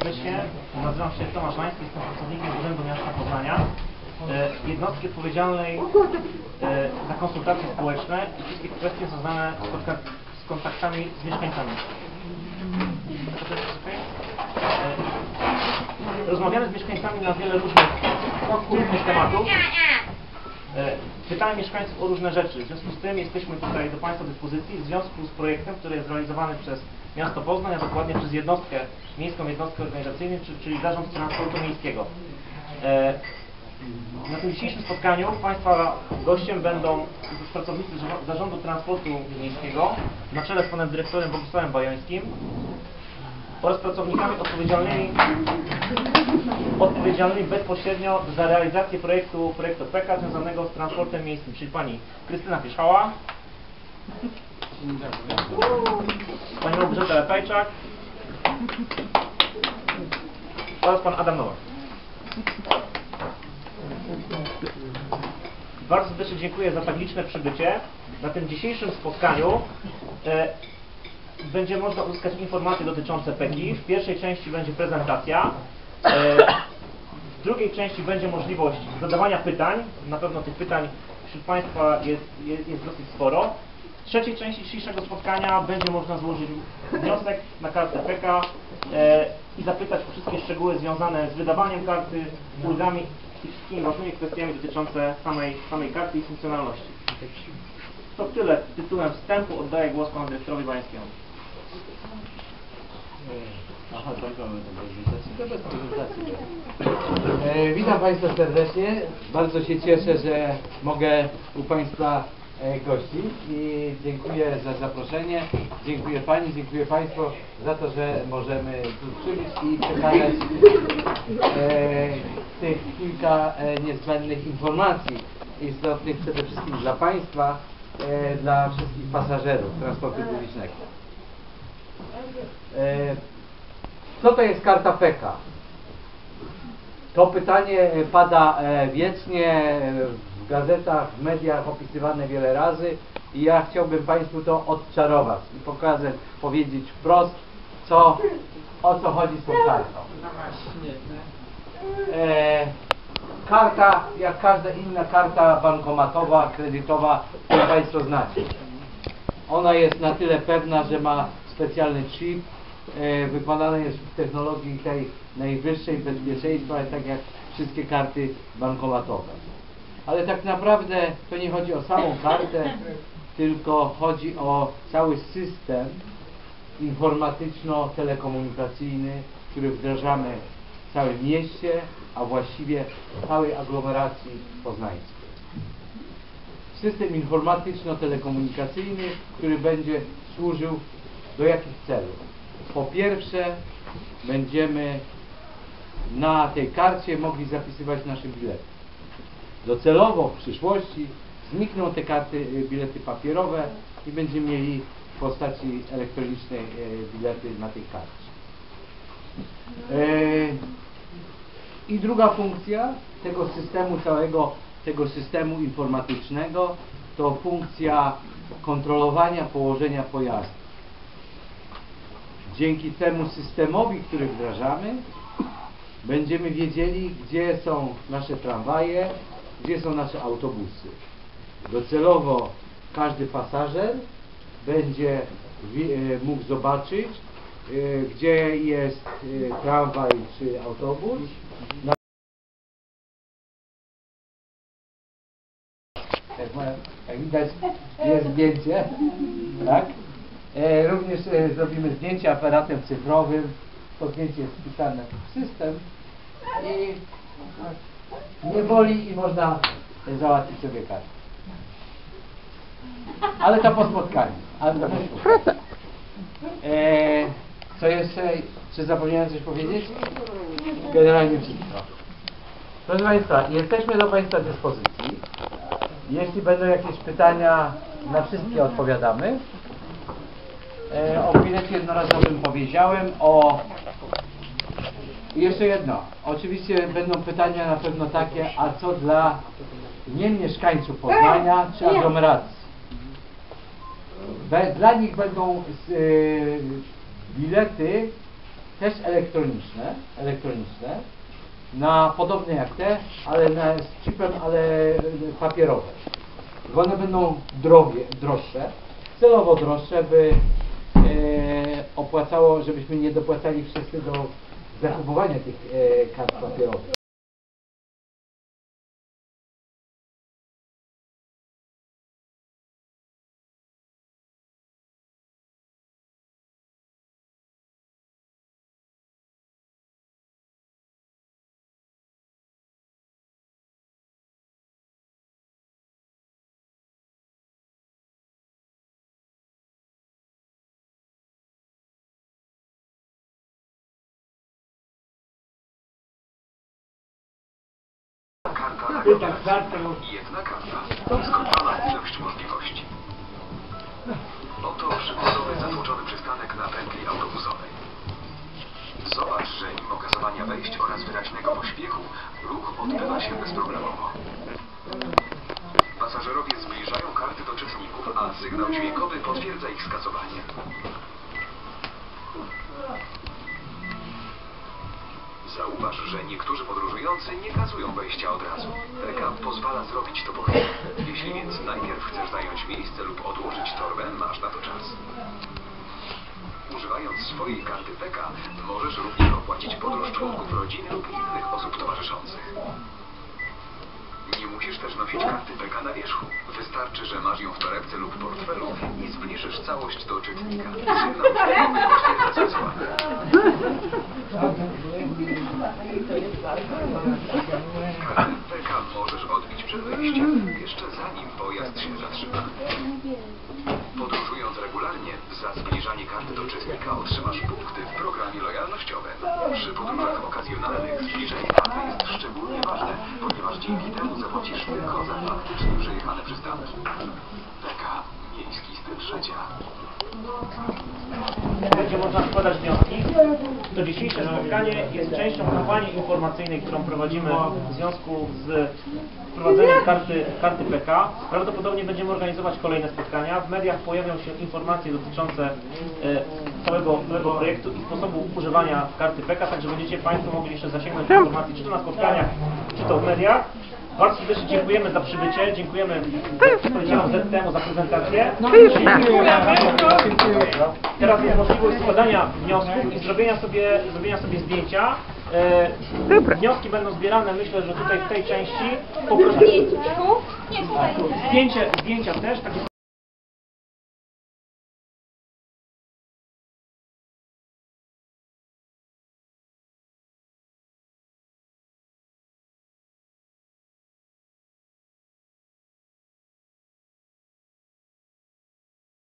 obecnie nazywam się Tomasz Lański, jestem pracownikiem Urzędu Miasta Poznania, e, jednostki odpowiedzialnej e, za konsultacje społeczne i wszystkie kwestie związane z, kontak z kontaktami z mieszkańcami. E, Rozmawiamy z mieszkańcami na wiele różnych, różnych tematów. E, Pytamy mieszkańców o różne rzeczy. W związku z tym jesteśmy tutaj do Państwa dyspozycji w związku z projektem, który jest realizowany przez Miasto Poznań, a dokładnie przez jednostkę, Miejską Jednostkę Organizacyjną, czy- czyli Zarząd Transportu Miejskiego. E, Na tym dzisiejszym spotkaniu Państwa gościem będą pracownicy Zarządu Transportu Miejskiego na czele z Panem Dyrektorem Bogusławem Bajońskim oraz pracownikami odpowiedzialnymi odpowiedzialnymi bezpośrednio za realizację projektu, projektu PK związanego z transportem miejskim, czyli pani Krystyna Pieszała, pani Małgorzata Letajczak oraz pan Adam Nowak. Bardzo serdecznie dziękuję za tak liczne przybycie. Na tym dzisiejszym spotkaniu e, będzie można uzyskać informacje dotyczące PEGI. W pierwszej części będzie prezentacja. E, w drugiej części będzie możliwość zadawania pytań. Na pewno tych pytań wśród Państwa jest, jest, jest dosyć sporo. W trzeciej części dzisiejszego spotkania będzie można złożyć wniosek na kartę PK e, i zapytać o wszystkie szczegóły związane z wydawaniem karty, ulgami i wszystkimi ważnymi kwestiami dotyczące samej, samej karty i funkcjonalności. To tyle tytułem wstępu. Oddaję głos panu dyrektorowi Bańskiemu. Aha, bez prezentacji. E, witam Państwa serdecznie. Bardzo się cieszę, że mogę u Państwa e, gościć i dziękuję za zaproszenie. Dziękuję Pani, dziękuję Państwu za to, że możemy tu przybyć i przekazać e, tych kilka e, niezbędnych informacji istotnych przede wszystkim dla Państwa, e, dla wszystkich pasażerów transportu publicznego. E, co to jest karta PEKA? To pytanie e, pada e, wiecznie e, w gazetach, w mediach opisywane wiele razy i ja chciałbym Państwu to odczarować i pokazać, powiedzieć wprost, co, o co chodzi z tą kartą. E, karta, jak każda inna karta bankomatowa, kredytowa, którą Państwo znacie. Ona jest na tyle pewna, że ma specjalny chip, e, wykonana jest w technologii tej najwyższej bezpieczeństwa, tak jak wszystkie karty bankomatowe. Ale tak naprawdę to nie chodzi o samą kartę, tylko chodzi o cały system informatyczno-telekomunikacyjny, który wdrażamy w całym mieście, a właściwie w całej aglomeracji poznańskiej system informatyczno-telekomunikacyjny, który będzie służył do jakich celów? Po pierwsze, będziemy na tej karcie mogli zapisywać nasze bilety. Docelowo w przyszłości znikną te karty, y, bilety papierowe i będziemy mieli w postaci elektronicznej y, bilety na tej karcie. E, i druga funkcja tego systemu, całego tego systemu informatycznego to funkcja kontrolowania położenia pojazdu. Dzięki temu systemowi, który wdrażamy, będziemy wiedzieli, gdzie są nasze tramwaje, gdzie są nasze autobusy. Docelowo każdy pasażer będzie e, mógł zobaczyć, e, gdzie jest e, tramwaj czy autobus. Jak widać jest zdjęcie, tak? E, również e, zrobimy zdjęcie aparatem cyfrowym. To zdjęcie jest wpisane w system i nie boli i można załatwić sobie kartę. Ale to po spotkaniu. Ale to po spotkaniu. E, co jeszcze? Czy zapomniałem coś powiedzieć? Generalnie wszystko. Proszę Państwa, jesteśmy do Państwa dyspozycji. Jeśli będą jakieś pytania, na wszystkie odpowiadamy. E, o bilecie jednorazowym powiedziałem, o... I jeszcze jedno. Oczywiście będą pytania na pewno takie, a co dla nie mieszkańców Poznania czy aglomeracji? Be- Dla nich będą e, bilety też elektroniczne, elektroniczne, na podobne jak te, ale na, z chipem, ale papierowe. One będą drogie, droższe, celowo droższe, by opłacało, żebyśmy nie dopłacali wszyscy do zakupowania tych e, kart papierowych. Karta na kartę. Jedna karta. Nieskończona ilość możliwości. Oto przykładowy zatłoczony przystanek na pętli autobusowej. Zobacz, że mimo kazowania wejść oraz wyraźnego pośpiechu, ruch odbywa się bezproblemowo. Pasażerowie zbliżają karty do czytników, a sygnał dźwiękowy potwierdza ich skasowanie. Zauważ, że niektórzy podróżujący nie kazują wejścia od razu. PK pozwala zrobić to po chwili. Jeśli więc najpierw chcesz zająć miejsce lub odłożyć torbę, masz na to czas. Używając swojej karty PK, możesz również opłacić podróż członków rodziny lub innych musisz też nosić na wierzchu. Wystarczy, że masz ją w torebce lub portfelu i zbliżysz całość do czytnika. PK możesz odbić przed wyjściem, jeszcze zanim pojazd się zatrzyma. Za zbliżanie karty do czytnika otrzymasz punkty w programie lojalnościowym. Przy podróżach okazjonalnych zbliżenie karty jest szczególnie ważne, ponieważ dzięki temu zapłacisz tylko za faktycznie przejechane przystanki. PK. Miejski styl życia. będzie można składać wnioski. To dzisiejsze spotkanie jest częścią kampanii informacyjnej, którą prowadzimy w związku z wprowadzeniem karty, karty PK. Prawdopodobnie będziemy organizować kolejne spotkania. W mediach pojawią się informacje dotyczące e, całego, całego projektu i sposobu używania karty PK, także będziecie Państwo mogli jeszcze zasięgnąć informacji, czy to na spotkaniach, czy to w mediach. Bardzo serdecznie dziękujemy za przybycie, dziękujemy przedstawicielom ZTM za prezentację. Teraz jest możliwość składania wniosków i zrobienia sobie, zrobienia sobie zdjęcia. E, wnioski będą zbierane, myślę, że tutaj w tej części. Po prostu zdjęcie, zdjęcia też, takie